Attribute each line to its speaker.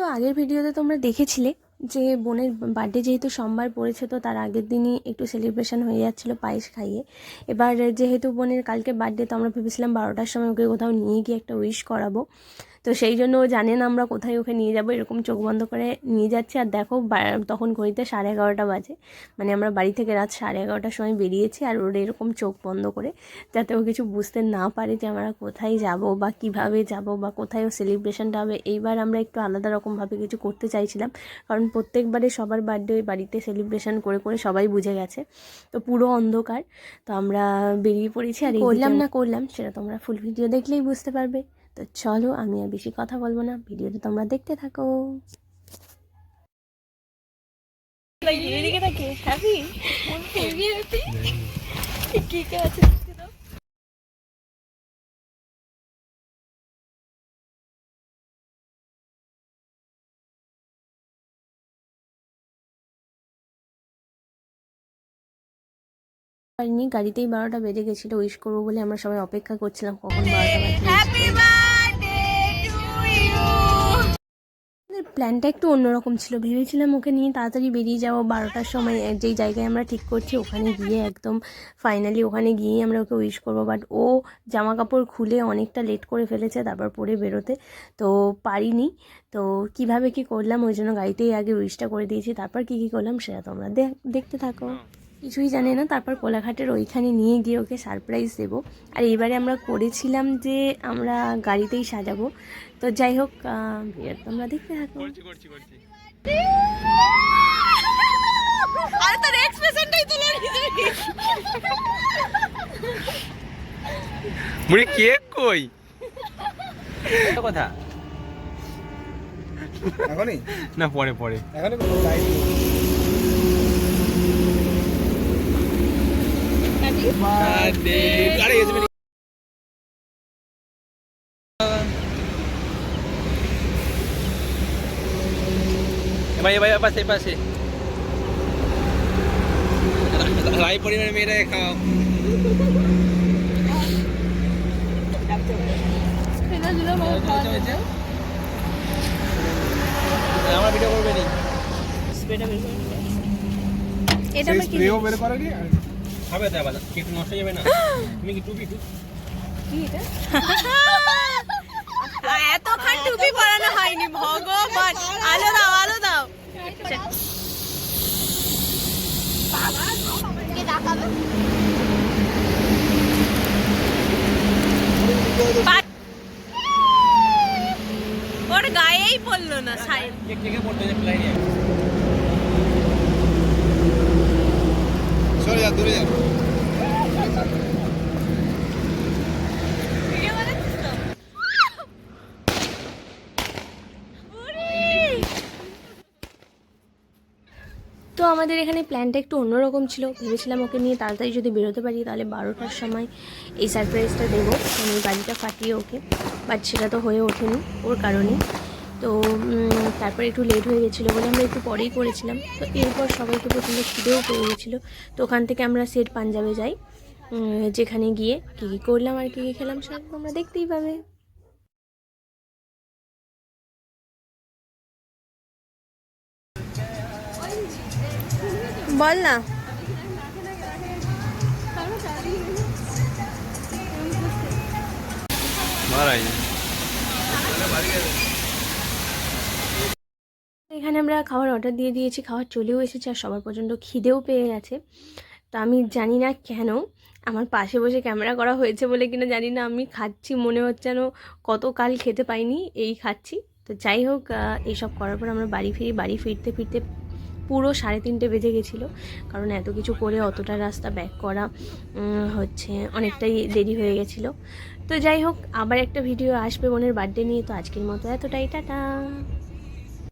Speaker 1: তো আগের ভিডিওতে তোমরা দেখেছিলে যে বোনের বার্থডে যেহেতু সোমবার পড়েছে, তো তার আগের দিনই একটু সেলিব্রেশন হয়ে যাচ্ছিল পায়েস খাইয়ে। এবার যেহেতু বোনের কালকে বার্থডে, তো আমরা ভেবেছিলাম বারোটার সময় ওকে কোথাও নিয়ে গিয়ে একটা উইশ করাবো। তো সেই জন্য ও জানে না আমরা কোথায় ওকে নিয়ে যাব এরকম চোখ বন্ধ করে নিয়ে যাচ্ছি। আর দেখো তখন ঘড়িতে সাড়ে এগারোটা বাজে। মানে আমরা বাড়ি থেকে রাত সাড়ে এগারোটার সময় বেরিয়েছি আর ওর এরকম চোখ বন্ধ করে যাতে ও কিছু বুঝতে না পারে যে আমরা কোথায় যাব বা কীভাবে যাব বা কোথায় ও সেলিব্রেশনটা হবে। এইবার আমরা একটু আলাদা রকমভাবে কিছু করতে চাইছিলাম। কারণ প্রত্যেকবারে সবার বার্থডে ওই বাড়িতে সেলিব্রেশন করে করে সবাই বুঝে গেছে। তো পুরো অন্ধকার। তো আমরা বেরিয়ে পড়েছি আর করলাম না করলাম সেটা তোমরা ফুল ভিডিও দেখলেই বুঝতে পারবে। তো চলো আমি আর বেশি কথা বলব না, ভিডিওটা তোমরা দেখতে থাকো। গাড়িতেই বারোটা বেজে গেছিল উইশ করব বলে আমরা সবাই অপেক্ষা করছিলাম কখন বারোটা আমাদের প্ল্যানটা একটু অন্যরকম ছিল। ভেবেছিলাম ওকে নিয়ে তাড়াতাড়ি বেরিয়ে যাব। বারোটার সময় যেই জায়গায় আমরা ঠিক করছি, ওখানে গিয়ে একদম ফাইনালি ওখানে গিয়েই আমরা ওকে উইশ করব। বাট ও জামা কাপড় খুলে অনেকটা লেট করে ফেলেছে, তারপর পরে বেরোতে। তো পারিনি। তো কীভাবে কি করলাম, ওই জন্য গাড়িতেই আগে উইশটা করে দিয়েছি। তারপর কি কি করলাম, সেটা তোমরা দেখ- দেখতে থাকো। কিছুই জানে না। তারপর কোলাঘাটের ওইখানে নিয়ে গিয়ে ওকে সারপ্রাইজ দেবো। আর এবারে আমরা করেছিলাম যে আমরা গাড়িতেই সাজাবো। তো যাই হোক তোমরা দেখতে থাকো।
Speaker 2: মুড়ি কেক কই? কথা।
Speaker 3: এখনই?
Speaker 2: না পরে পরে।
Speaker 3: এখনই লাইভ আরে এসে
Speaker 2: এবার এবার এবার পাশে পাশে রাই পরিবারের মেয়েটাকে খাও আমার ভিডিও করবে নি
Speaker 1: এটা আমার কি
Speaker 3: স্প্রেও বের করেনি আর
Speaker 2: হবে তো আবার কেক নষ্ট যাবে না। তুমি কি টুপি টুপি
Speaker 4: এতক্ষণ টুপি পরানো হয়নি ভগবান। আলো দাও আলো দাও। ওর গায়েই পড়ল না সাইড
Speaker 2: পড়তে যে প্লাই নিয়ে
Speaker 4: তো
Speaker 1: আমাদের এখানে প্ল্যানটা একটু অন্যরকম ছিল। ভেবেছিলাম ওকে নিয়ে তাড়াতাড়ি যদি বেরোতে পারি, তাহলে বারোটার সময় এই সারপ্রাইজটা দেবো। আমি গাড়িটা ফাটিয়ে ওকে। বাট সেটা তো হয়ে ওঠেনি, ওর কারণে তো তারপর একটু লেট হয়ে গেছিল বলে আমরা একটু পরেই করেছিলাম। তো এরপর সবাইকে প্রচণ্ড খিদেও পেয়ে গেছিল। তো ওখান থেকে আমরা সেট পাঞ্জাবে যাই যেখানে গিয়ে কী কী করলাম আর কী কী খেলাম সেটা তোমরা দেখতেই পাবে।
Speaker 4: বল না।
Speaker 2: মারাই।
Speaker 1: এখানে আমরা খাবার অর্ডার দিয়ে দিয়েছি, খাবার চলেও এসেছে আর সবার পর্যন্ত খিদেও পেয়ে গেছে। তো আমি জানি না কেন, আমার পাশে বসে ক্যামেরা করা হয়েছে বলে কিনা জানি না, আমি খাচ্ছি, মনে হচ্ছে যেন কত কাল খেতে পাইনি, এই খাচ্ছি। তো যাই হোক এইসব করার পর আমরা বাড়ি ফিরি, বাড়ি ফিরতে ফিরতে পুরো সাড়ে তিনটে বেজে গেছিল। কারণ এত কিছু করে অতটা রাস্তা ব্যাক করা হচ্ছে অনেকটাই দেরি হয়ে গেছিল। তো যাই হোক, আবার একটা ভিডিও আসবে বোনের বার্থডে নিয়ে, তো আজকের মতো এতটাই, টাটা!